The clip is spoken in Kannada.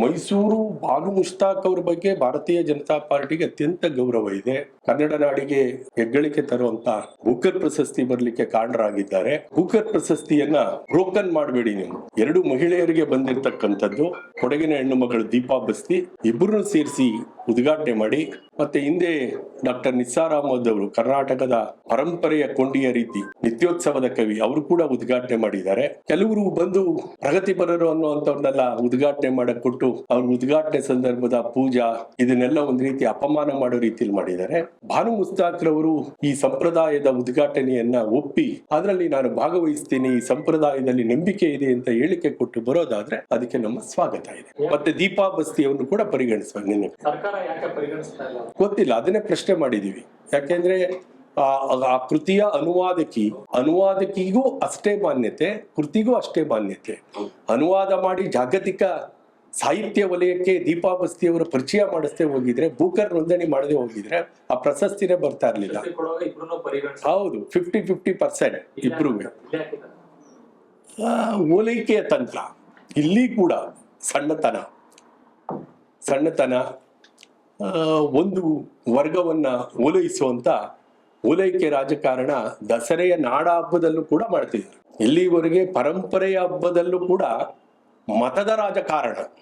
ಮೈಸೂರು ಬಾಲು ಮುಷ್ತಾಕ್ ಅವ್ರ ಬಗ್ಗೆ ಭಾರತೀಯ ಜನತಾ ಪಾರ್ಟಿಗೆ ಅತ್ಯಂತ ಗೌರವ ಇದೆ. ಕನ್ನಡ ನಾಡಿಗೆ ಹೆಗ್ಗಳಿಕೆ ತರುವಂತ ಬುಕರ್ ಪ್ರಶಸ್ತಿ ಬರ್ಲಿಕ್ಕೆ ಕಾರಣರಾಗಿದ್ದಾರೆ. ಬುಕರ್ ಪ್ರಶಸ್ತಿಯನ್ನ ಬ್ರೋಕನ್ ಮಾಡಬೇಡಿ ನೀವು. ಎರಡು ಮಹಿಳೆಯರಿಗೆ ಬಂದಿರತಕ್ಕಂಥದ್ದು. ಕೊಡಗಿನ ಹೆಣ್ಣು ಮಗಳು ದೀಪಾ ಬಸ್ತಿ ಇಬ್ಬರನ್ನು ಸೇರಿಸಿ ಉದ್ಘಾಟನೆ ಮಾಡಿ, ಮತ್ತೆ ಹಿಂದೆ ಡಾಕ್ಟರ್ ನಿಸಾರ್ ಅಹಮದ್ ಅವರು ಕರ್ನಾಟಕದ ಪರಂಪರೆಯ ಕೊಂಡಿಯ ರೀತಿ ನಿತ್ಯೋತ್ಸವದ ಕವಿ, ಅವರು ಕೂಡ ಉದ್ಘಾಟನೆ ಮಾಡಿದ್ದಾರೆ. ಕೆಲವರು ಬಂದು ಪ್ರಗತಿಪರರು ಅನ್ನುವಂಥವ್ರನ್ನೆಲ್ಲ ಉದ್ಘಾಟನೆ ಮಾಡಕ್ ಕೊಟ್ಟು ಅವ್ರ ಉದ್ಘಾಟನೆ ಸಂದರ್ಭದ ಪೂಜಾ, ಇದನ್ನೆಲ್ಲ ಒಂದ್ ರೀತಿ ಅಪಮಾನ ಮಾಡೋ ರೀತಿಯಲ್ಲಿ ಮಾಡಿದ್ದಾರೆ. ಭಾನು ಮುಸ್ತಾಕ್ರವರು ಈ ಸಂಪ್ರದಾಯದ ಉದ್ಘಾಟನೆಯನ್ನ ಒಪ್ಪಿ, ಅದರಲ್ಲಿ ನಾನು ಭಾಗವಹಿಸ್ತೀನಿ, ಈ ಸಂಪ್ರದಾಯದಲ್ಲಿ ನಂಬಿಕೆ ಇದೆ ಅಂತ ಹೇಳಿಕೆ ಕೊಟ್ಟು ಬರೋದಾದ್ರೆ ಅದಕ್ಕೆ ನಮ್ಮ ಸ್ವಾಗತ. ಇದೆ. ಮತ್ತೆ ದೀಪಾ ಬಸ್ತಿಯನ್ನು ಕೂಡ ಪರಿಗಣಿಸ್ತಾ ಗೊತ್ತಿಲ್ಲ ಅದನ್ನೇ ಪ್ರಶ್ನೆ ಮಾಡಿದೀವಿ ಯಾಕೆಂದ್ರೆ ಆ ಕೃತಿಯ ಅನುವಾದಕಿ ಅನುವಾದಕಿಗೂ ಅಷ್ಟೇ ಮಾನ್ಯತೆ ಕೃತಿಗೂ ಅಷ್ಟೇ ಮಾನ್ಯತೆ. ಅನುವಾದ ಮಾಡಿ ಜಾಗತಿಕ ಸಾಹಿತ್ಯ ವಲಯಕ್ಕೆ ದೀಪಾ ಬಸ್ತಿಯವರ ಪರಿಚಯ ಮಾಡಿಸ್ತೇ ಹೋಗಿದ್ರೆ ಬೂಕರ್ ನೋಂದಣಿ ಮಾಡದೆ ಹೋಗಿದ್ರೆ ಆ ಪ್ರಶಸ್ತಿನೇ ಬರ್ತಾ ಇರ್ಲಿಲ್ಲ. ಹೌದು ಫಿಫ್ಟಿ ಫಿಫ್ಟಿ ಪರ್ಸೆಂಟ್ ಇಬ್ರು ಓಲೈಕೆಯ ತಂತ್ರ ಇಲ್ಲಿ ಕೂಡ ಸಣ್ಣತನ. ಸಣ್ಣತನ ಒಂದು ವರ್ಗವನ್ನ ಓಲೈಸುವಂತ ಓಲೈಕೆ ರಾಜಕಾರಣ ದಸರೆಯ ನಾಡ ಹಬ್ಬದಲ್ಲೂ ಕೂಡ ಮಾಡ್ತಿದ್ರು ಇಲ್ಲಿವರೆಗೆ ಪರಂಪರೆಯ ಹಬ್ಬದಲ್ಲೂ ಕೂಡ ಮತದ ರಾಜಕಾರಣ.